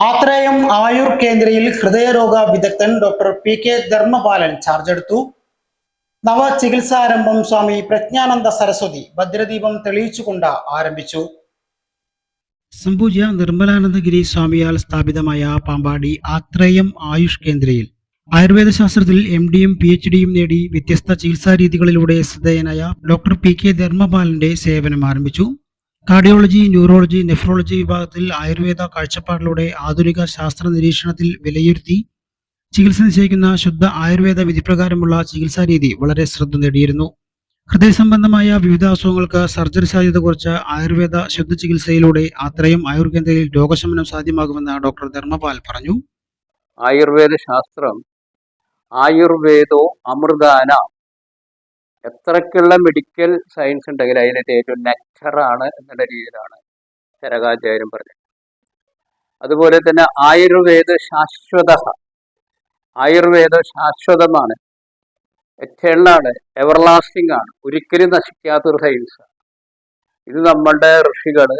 ആത്രേയം ആയുർ കേന്ദ്രയിൽ ഹൃദയരോഗ വിദഗ്ധൻ doctor P K Dharmapalan charge എടുത്തു നവ ചികിത്സാരംഭം സ്വാമി പ്രജ്ഞാനന്ദ സരസ്വതി ഭദ്രദീപം തെളിയിച്ചുകൊണ്ട് ആരംഭിച്ചു. സംപൂജ്യ നിർമ്മലാനന്ദഗിരി സ്വാമിയാൽ സ്ഥാപിതമായ പാമ്പാടി ആത്രേയം ആയുഷ് കേന്ദ്രയിൽ ആയുർവേദ ശാസ്ത്രത്തിൽ എം ഡിയും പി എച്ച് ഡിയും നേടി വ്യത്യസ്ത ചികിത്സാ രീതികളിലൂടെ ശ്രദ്ധേയനായ ഡോക്ടർ പി കെ ധർമ്മപാലന്റെ സേവനം ആരംഭിച്ചു. കാർഡിയോളജി ന്യൂറോളജി നെഫ്രോളജി വിഭാഗത്തിൽ ആയുർവേദ കാഴ്ചപ്പാടിലൂടെ ആധുനിക ശാസ്ത്ര നിരീക്ഷണത്തിൽ വിലയിരുത്തി ചികിത്സ നിശ്ചയിക്കുന്ന ശുദ്ധ ആയുർവേദ വിധിപ്രകാരമുള്ള ചികിത്സാ രീതി വളരെ ശ്രദ്ധ നേടിയിരുന്നു. ഹൃദയ സംബന്ധമായ വിവിധ അസുഖങ്ങൾക്ക് സർജറി സാധ്യത കുറച്ച ആയുർവേദ ശുദ്ധ ചികിത്സയിലൂടെ അത്രയും ആയുർകേന്ദ്രയിൽ രോഗശമനം സാധ്യമാകുമെന്ന് ഡോക്ടർ ധർമ്മപാൽ പറഞ്ഞു. ആയുർവേദ ശാസ്ത്രം ആയുർവേദോ അമൃതാന എത്രക്കുള്ള മെഡിക്കൽ സയൻസ് ഉണ്ടെങ്കിൽ അതിന്റെ ഏറ്റവും നെച്ചറാണ് എന്നുള്ള രീതിയിലാണ് ചരകാചാര്യം പറഞ്ഞത്. അതുപോലെ തന്നെ ആയുർവേദ ശാശ്വത ആയുർവേദ ശാശ്വതമാണ്. എറ്റേണാണ് എവർലാസ്റ്റിംഗ് ആണ് ഒരിക്കലും നശിക്കാത്തൊരു സയൻസ് ഇത് നമ്മളുടെ ഋഷികൾ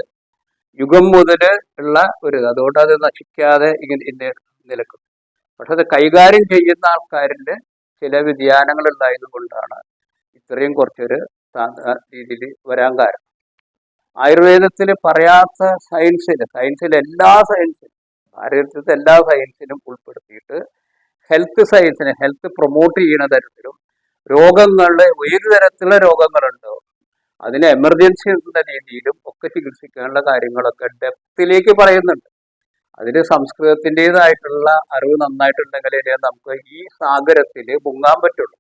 യുഗം മുതൽ ഉള്ള ഒരു. അതുകൊണ്ട് അത് നശിക്കാതെ ഇങ്ങനെ നിലക്കും. പക്ഷെ അത് കൈകാര്യം ചെയ്യുന്ന ആൾക്കാരിൽ ചില വ്യതിയാനങ്ങൾ ഉണ്ടായത് കൊണ്ടാണ് ഇത്രയും കുറച്ചൊരു രീതിയിൽ വരാൻ കാരണം. ആയുർവേദത്തിൽ പറയാത്ത സയൻസിൽ സയൻസിൽ എല്ലാ സയൻസിലും ഭാരതത്തിലത്തെ എല്ലാ സയൻസിലും ഉൾപ്പെടുത്തിയിട്ട് ഹെൽത്ത് സയൻസിനെ ഹെൽത്ത് പ്രൊമോട്ട് ചെയ്യുന്ന തരത്തിലും രോഗങ്ങളുടെ ഏത് തരത്തിലുള്ള രോഗങ്ങളുണ്ടോ അതിന് എമർജൻസി എന്ന രീതിയിലും ഒക്കെ ചികിത്സിക്കാനുള്ള കാര്യങ്ങളൊക്കെ ഡെപ്തിലേക്ക് പറയുന്നുണ്ട്. അതിന് സംസ്കൃതത്തിന്റെതായിട്ടുള്ള അറിവ് നന്നായിട്ടുണ്ടെങ്കിലേ നമുക്ക് ഈ സാഗരത്തിൽ മുങ്ങാൻ പറ്റുള്ളൂ.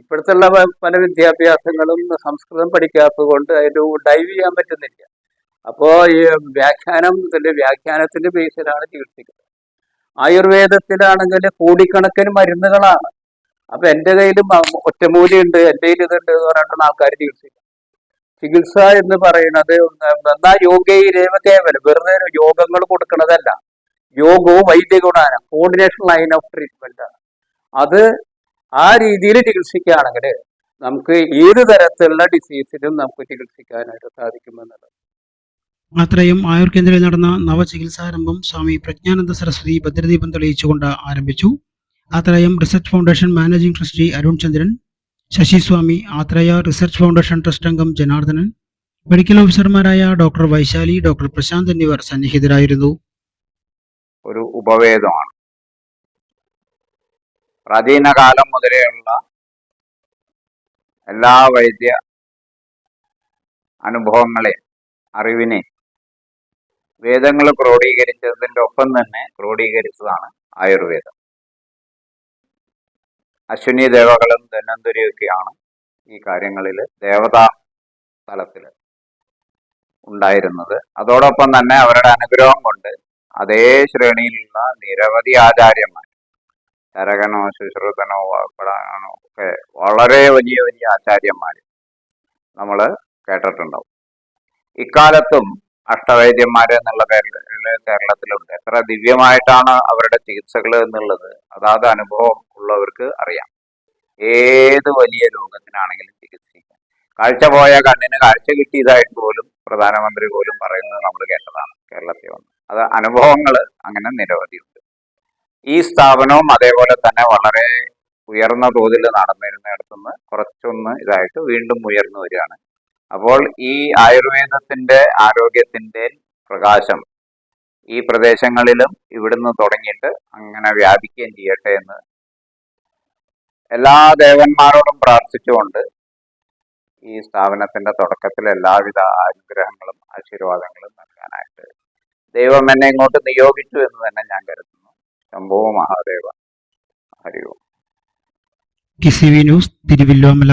ഇപ്പോഴത്തെ ഉള്ള പല വിദ്യാഭ്യാസങ്ങളും സംസ്കൃതം പഠിക്കാത്തത് കൊണ്ട് അതിന്റെ ഡൈവ് ചെയ്യാൻ പറ്റുന്നില്ല. അപ്പോൾ ഈ വ്യാഖ്യാനം ഇതിന്റെ വ്യാഖ്യാനത്തിന്റെ ബേസിലാണ് ചികിത്സിക്കുന്നത്. ആയുർവേദത്തിലാണെങ്കിൽ കോടിക്കണക്കിന് മരുന്നുകളാണ്. അപ്പൊ എന്റെ കയ്യിൽ ഒറ്റമൂലിയുണ്ട് എന്റെ കയ്യിൽ ഇതുണ്ട് എന്ന് പറഞ്ഞിട്ടാണ് ആൾക്കാർ ചികിത്സിക്കുന്നത്. ചികിത്സ എന്ന് പറയുന്നത് എന്നാ യോഗയിലേവ കേവലം വെറുതെ യോഗങ്ങൾ കൊടുക്കുന്നതല്ല യോഗവും വൈദ്യ ഗുണാനം കോർഡിനേഷൻ ലൈൻ ഓഫ് ട്രീറ്റ്മെന്റ് ആണ്. അത് ആ രീതിയിൽ ചികിത്സിക്കുകയാണെങ്കിൽ നമുക്ക് ഏത് തരത്തിലുള്ള ഡിസീസിലും നമുക്ക് ചികിത്സിക്കാനായിട്ട് സാധിക്കുമെന്നുള്ളത്. അത്രയും ആയുർ കേന്ദ്രയിൽ നടന്ന നവചികിത്സാരംഭം സ്വാമി പ്രജ്ഞാനന്ദ സരസ്വതി ഭദ്രദീപം തെളിയിച്ചുകൊണ്ട് ആരംഭിച്ചു. Athreyam research foundation managing trustee Arun Chandran Sasiswami Athreya research foundation trust അംഗം ജനാർദ്ദനൻ മെഡിക്കൽ ഓഫീസർമാരായ ഡോക്ടർ വൈശാലി ഡോക്ടർ പ്രശാന്ത് എന്നിവർ സന്നിഹിതരായിരുന്നു. ഒരു ഉപവേദമാണ്. പ്രാചീന കാലം മുതലേയുള്ള എല്ലാ വൈദ്യ അനുഭവങ്ങളെ അറിവിനെ വേദങ്ങൾ ക്രോഡീകരിച്ചതിന്റെ ഒപ്പം തന്നെ ക്രോഡീകരിച്ചതാണ് ആയുർവേദം. അശ്വിനി ദേവകളും ധന്വന്തരിയൊക്കെയാണ് ഈ കാര്യങ്ങളിൽ ദേവതാ തലത്തിൽ ഉണ്ടായിരുന്നത്. അതോടൊപ്പം തന്നെ അവരുടെ അനുഗ്രഹം കൊണ്ട് അതേ ശ്രേണിയിലുള്ള നിരവധി ആചാര്യന്മാർ ചരകനോ ശുശ്രുതനോ വാഗ്പടാനോ ഒക്കെ വളരെ വലിയ വലിയ ആചാര്യന്മാർ നമ്മൾ കേട്ടിട്ടുണ്ടാവും. ഇക്കാലത്തും അഷ്ടവൈദ്യന്മാർ എന്നുള്ള കേരളത്തിലുണ്ട്. എത്ര ദിവ്യമായിട്ടാണ് അവരുടെ ചികിത്സകൾ എന്നുള്ളത് അതാത് അനുഭവം ഉള്ളവർക്ക് അറിയാം. ഏത് വലിയ രോഗത്തിനാണെങ്കിലും ചികിത്സിക്കാം. കാഴ്ച പോയ കണ്ണിന് കാഴ്ച കിട്ടിയതായിട്ട് പോലും പ്രധാനമന്ത്രി പോലും പറയുന്നത് നമ്മൾ കേട്ടതാണ് കേരളത്തിൽ വന്ന്. അത് അനുഭവങ്ങൾ അങ്ങനെ നിരവധിയുണ്ട് ഈ സ്ഥാപനവും അതേപോലെ തന്നെ വളരെ ഉയർന്ന തോതിൽ നടന്നിരുന്നിടത്തുനിന്ന് കുറച്ചൊന്ന് ഇതായിട്ട് വീണ്ടും ഉയർന്നു വരികയാണ്. അപ്പോൾ ഈ ആയുർവേദത്തിന്റെ ആരോഗ്യത്തിന്റെ പ്രകാശം ഈ പ്രദേശങ്ങളിലും ഇവിടുന്ന് തുടങ്ങിയിട്ട് അങ്ങനെ വ്യാപിക്കുകയും ചെയ്യട്ടെ എന്ന് എല്ലാ ദേവന്മാരോടും പ്രാർത്ഥിച്ചുകൊണ്ട് ഈ സ്ഥാപനത്തിന്റെ തുടക്കത്തിൽ എല്ലാവിധ അനുഗ്രഹങ്ങളും ആശീർവാദങ്ങളും നൽകാനായിട്ട് ദൈവം എന്നെ ഇങ്ങോട്ട് നിയോഗിച്ചു എന്ന് തന്നെ ഞാൻ കരുതുന്നു. ശംഭോ മഹാദേവ. ഹരി ഓം കിസി വി ന്യൂസ് തിരുവല്ലോമല